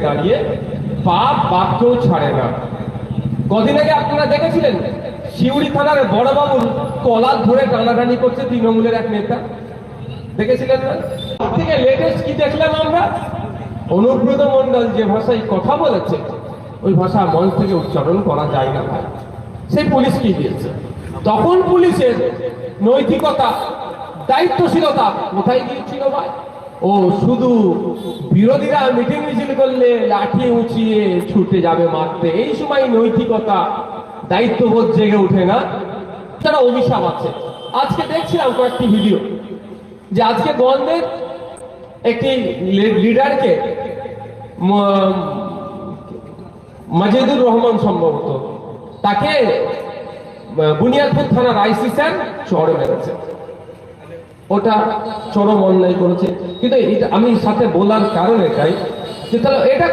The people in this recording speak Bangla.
দাঁড়িয়ে পাপ বাপকেও ছাড়ে না। কদিন আগে আপনারা দেখেছিলেন থানার কলার ধরে টানাটানি করছে তৃণমূলের এক নেতা। দেখেছিলেন না? থেকে লেটেস্ট কি দেখলাম আমরা? অনুব্রত মন্ডল যে ভাষায় কথা বলেছে, ওই ভাষা মঞ্চ থেকে উচ্চারণ করা যায় না ভাই। সেই পুলিশ কি দিয়েছে? তখন পুলিশের নৈতিকতা, দায়িত্বশীলতা কোথায় গিয়েছিল ভাই? ও শুধু বিরোধীরা মিটিং মিছিল করলে লাঠি উঁচিয়ে ছুটে যাবে মারতে। এই সময় নৈতিকতা দায়িত্ববোধ জেগে ওঠে না। তারা অভিশাপ আছে। আজকে দেখছিলাম কয়েকটি ভিডিও যে আজকে গন্ধের একটি লিডারকে মাজেদুর রহমান সম্ভবত, তাকে বুনিয়াদপুর থানার আইসি স্যার চড়ে মেরেছে। ওটা চরম অন্যায় করেছে। কিন্তু এটা আমি সাথে বলার কারণ এটাই যে তাহলে এটা